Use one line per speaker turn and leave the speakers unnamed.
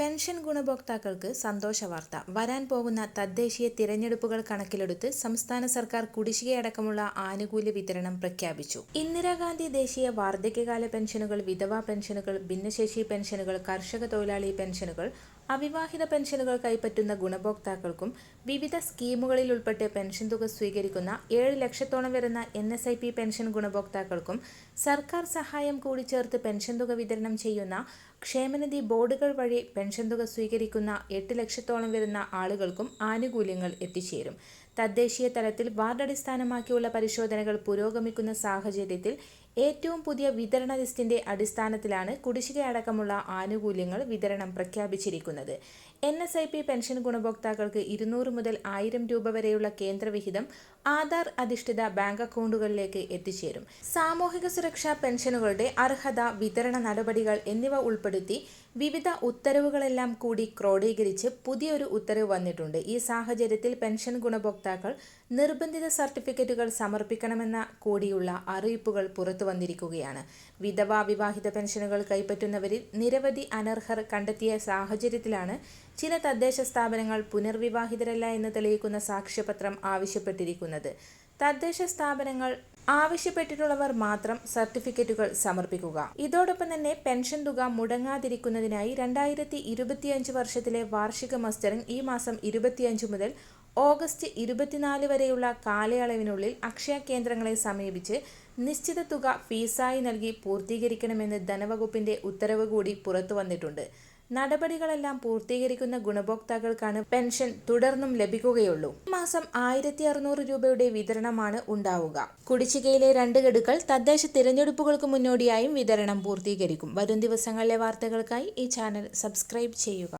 Pension ഗുണഭോക്താക്കൾക്ക് സന്തോഷ വാർത്ത. വരാൻ പോകുന്ന തദ്ദേശീയ തിരഞ്ഞെടുപ്പുകൾ കണക്കിലെടുത്ത് സംസ്ഥാന സർക്കാർ കുടിശ്ശികയടക്കമുള്ള ആനുകൂല്യ വിതരണം പ്രഖ്യാപിച്ചു. ഇന്ദിരാഗാന്ധി ദേശീയ വാർദ്ധക്യകാല പെൻഷനുകൾ വിധവാ പെൻഷനുകൾ ഭിന്നശേഷി പെൻഷനുകൾ കർഷക തൊഴിലാളി പെൻഷനുകൾ അവിവാഹിത പെൻഷനുകൾ കൈപ്പറ്റുന്ന ഗുണഭോക്താക്കൾക്കും വിവിധ സ്കീമുകളിൽ ഉൾപ്പെട്ട് പെൻഷൻ തുക സ്വീകരിക്കുന്ന ഏഴ് ലക്ഷത്തോളം വരുന്ന N S I P pension ഗുണഭോക്താക്കൾക്കും സർക്കാർ സഹായം കൂടി ചേർത്ത് പെൻഷൻ തുക വിതരണം ചെയ്യുന്ന ക്ഷേമനിധി ബോർഡുകൾ വഴി പെൻഷൻ തുക സ്വീകരിക്കുന്ന എട്ട് ലക്ഷത്തോളം വരുന്ന ആളുകൾക്കും ആനുകൂല്യങ്ങൾ എത്തിച്ചേരും. തദ്ദേശീയ തലത്തിൽ വാർഡടിസ്ഥാനമാക്കിയുള്ള പരിശോധനകൾ പുരോഗമിക്കുന്ന സാഹചര്യത്തിൽ ഏറ്റവും പുതിയ വിതരണ ലിസ്റ്റിന്റെ അടിസ്ഥാനത്തിലാണ് കുടിശ്ശിക അടക്കമുള്ള ആനുകൂല്യങ്ങൾ വിതരണം പ്രഖ്യാപിച്ചിരിക്കുന്നത്. N S I P pension ഗുണഭോക്താക്കൾക്ക് ഇരുന്നൂറ് മുതൽ ആയിരം രൂപ വരെയുള്ള കേന്ദ്രവിഹിതം ആധാർ അധിഷ്ഠിത ബാങ്ക് അക്കൗണ്ടുകളിലേക്ക് എത്തിച്ചേരും. സാമൂഹിക സുരക്ഷാ പെൻഷനുകളുടെ അർഹത വിതരണ നടപടികൾ എന്നിവ ഉൾപ്പെടുത്തി വിവിധ ഉത്തരവുകളെല്ലാം കൂടി ക്രോഡീകരിച്ച് പുതിയൊരു ഉത്തരവ് വന്നിട്ടുണ്ട്. ഈ സാഹചര്യത്തിൽ പെൻഷൻ ഗുണഭോക്താക്കൾ നിർബന്ധിത സർട്ടിഫിക്കറ്റുകൾ സമർപ്പിക്കണമെന്ന കൂടിയുള്ള അറിയിപ്പുകൾ പുറത്തു വന്നിരിക്കുകയാണ്. വിധവാ വിവാഹിത പെൻഷനുകൾ കൈപ്പറ്റുന്നവരിൽ നിരവധി അനർഹർ കണ്ടെത്തിയ സാഹചര്യത്തിലാണ് ചില തദ്ദേശ സ്ഥാപനങ്ങൾ പുനർവിവാഹിതരല്ല എന്ന് തെളിയിക്കുന്ന സാക്ഷ്യപത്രം ആവശ്യപ്പെട്ടിരിക്കുന്നത്. തദ്ദേശ സ്ഥാപനങ്ങൾ ആവശ്യപ്പെട്ടിട്ടുള്ളവർ മാത്രം സർട്ടിഫിക്കറ്റുകൾ സമർപ്പിക്കുക. ഇതോടൊപ്പം തന്നെ പെൻഷൻ തുക മുടങ്ങാതിരിക്കുന്നതിനായി രണ്ടായിരത്തി ഇരുപത്തിയഞ്ച് വർഷത്തിലെ വാർഷിക മസ്റ്ററിംഗ് ഈ മാസം ഇരുപത്തിയഞ്ച് മുതൽ ഓഗസ്റ്റ് ഇരുപത്തിനാല് വരെയുള്ള കാലയളവിനുള്ളിൽ അക്ഷയ കേന്ദ്രങ്ങളെ സമീപിച്ച് നിശ്ചിത തുക ഫീസായി നൽകി പൂർത്തീകരിക്കണമെന്ന് ധനവകുപ്പിന്റെ ഉത്തരവ് കൂടി പുറത്തു വന്നിട്ടുണ്ട് നടപടികളെല്ലാം പൂർത്തീകരിക്കുന്ന ഗുണഭോക്താക്കൾക്കാണ് പെൻഷൻ തുടർന്നും ലഭിക്കുകയുള്ളൂ. മാസം ആയിരത്തി അറുന്നൂറ് രൂപയുടെ വിതരണമാണ് ഉണ്ടാവുക. കുടിശ്ശികയിലെ രണ്ട് ഗഡുക്കൾ തദ്ദേശ തിരഞ്ഞെടുപ്പുകൾക്ക് മുന്നോടിയായും വിതരണം പൂർത്തീകരിക്കും. വരും ദിവസങ്ങളിലെ വാർത്തകൾക്കായി ഈ ചാനൽ സബ്സ്ക്രൈബ് ചെയ്യുക.